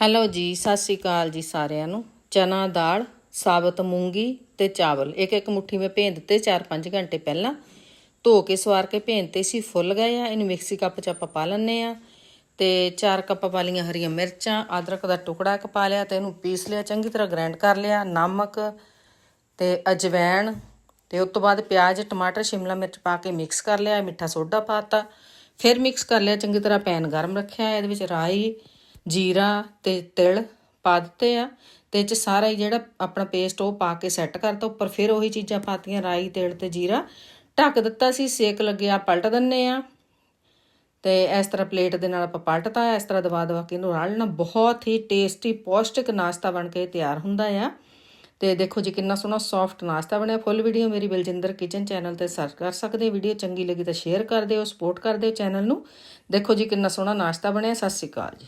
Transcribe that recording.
Hello ਜੀ, ਸਤਿ ਸ਼੍ਰੀ ਅਕਾਲ ਜੀ ਸਾਰਿਆਂ ਨੂੰ। ਚਨਾ ਦਾਲ, ਸਾਬਤ ਮੂੰਗੀ ਤੇ ਚਾਵਲ। ਇੱਕ ਇੱਕ ਮੁੱਠੀ ਮੈਂ ਭੇਂ ਦਿੱਤੇ 4-5 ਘੰਟੇ ਪਹਿਲਾਂ। ਧੋ ਕੇ, ਸਵਾਰ ਕੇ ਭੇਂ ਤੇ ਸੀ ਫੁੱਲ ਗਏ ਆ। ਇਹਨੂੰ ਮਿਕਸੀ ਕੱਪ ਚ ਆਪਾਂ ਪਾ ਲੈਣੇ ਆ। ਤੇ 4 ਕੱਪ ਪਾ ਲਈਆਂ ਹਰੀਆਂ ਮਿਰਚਾਂ, ਅਦਰਕ ਦਾ ਟੁਕੜਾ ਇੱਕ ਪਾ ਲਿਆ ਤੇ ਇਹਨੂੰ ਪੀਸ ਲਿਆ, ਚੰਗੀ ਤਰ੍ਹਾਂ ਗ੍ਰਾਈਂਡ ਕਰ ਲਿਆ। ਨਮਕ ਤੇ ਅਜਵੈਣ ਤੇ ਉਸ ਤੋਂ ਬਾਅਦ ਪਿਆਜ਼, ਟਮਾਟਰ, ਸ਼ਿਮਲਾ ਮਿਰਚ ਪਾ ਕੇ ਮਿਕਸ ਕਰ ਲਿਆ ਮਿੱਠਾ ਸੋਡਾ ਪਾਤਾ ਫਿਰ ਮਿਕਸ ਕਰ ਲਿਆ, ਚੰਗੀ ਤਰ੍ਹਾਂ ਪੈਨ ਗਰਮ ਰੱਖਿਆ। ਇਹਦੇ ਵਿੱਚ ਰਾਈ ਜੀਰਾ ਤੇ ਤਿਲ ਪਾ ਦਿੱਤੇ ਆ ਤੇ ਚ ਸਾਰਾ ਹੀ ਜਿਹੜਾ ਆਪਣਾ ਪੇਸਟ ਉਹ ਪਾ ਕੇ ਸੈੱਟ ਕਰਤਾ। ਉੱਪਰ ਫਿਰ ਉਹੀ ਚੀਜ਼ਾਂ ਪਾਤੀਆਂ, ਰਾਈ, ਤਿਲ ਤੇ ਜੀਰਾ। ਢੱਕ ਦਿੱਤਾ ਸੀ, ਸੇਕ ਲੱਗਿਆ ਪਲਟ ਦਿੰਨੇ ਆ। ਤੇ ਇਸ ਤਰ੍ਹਾਂ ਪਲੇਟ ਦੇ ਨਾਲ ਆਪਾਂ ਪਲਟਤਾ, ਇਸ ਤਰ੍ਹਾਂ ਦਵਾ ਦਵਾ ਕੇ ਇਹਨੂੰ ਰਾਲਣਾ। ਬਹੁਤ ਹੀ ਟੇਸਟੀ ਪੌਸ਼ਟਿਕ ਨਾਸ਼ਤਾ ਬਣ ਕੇ ਤਿਆਰ ਹੁੰਦਾ ਆ। ਤੇ ਦੇਖੋ ਜੀ, ਕਿੰਨਾ ਸੋਹਣਾ ਸੌਫਟ ਨਾਸ਼ਤਾ ਬਣਿਆ। ਫੁੱਲ ਵੀਡੀਓ ਮੇਰੀ ਬਲਜਿੰਦਰ ਕਿਚਨ ਚੈਨਲ ਤੇ ਸਰਚ ਕਰ ਸਕਦੇ ਹੋ। ਵੀਡੀਓ ਚੰਗੀ ਲੱਗੀ ਤਾਂ ਸ਼ੇਅਰ ਕਰ ਦਿਓ ਸਪੋਰਟ ਕਰ ਦਿਓ ਚੈਨਲ ਨੂੰ। ਦੇਖੋ ਜੀ, ਕਿੰਨਾ ਸੋਹਣਾ ਨਾਸ਼ਤਾ ਬਣਿਆ। ਸਤਿ ਸ਼੍ਰੀ ਅਕਾਲ ਜੀ।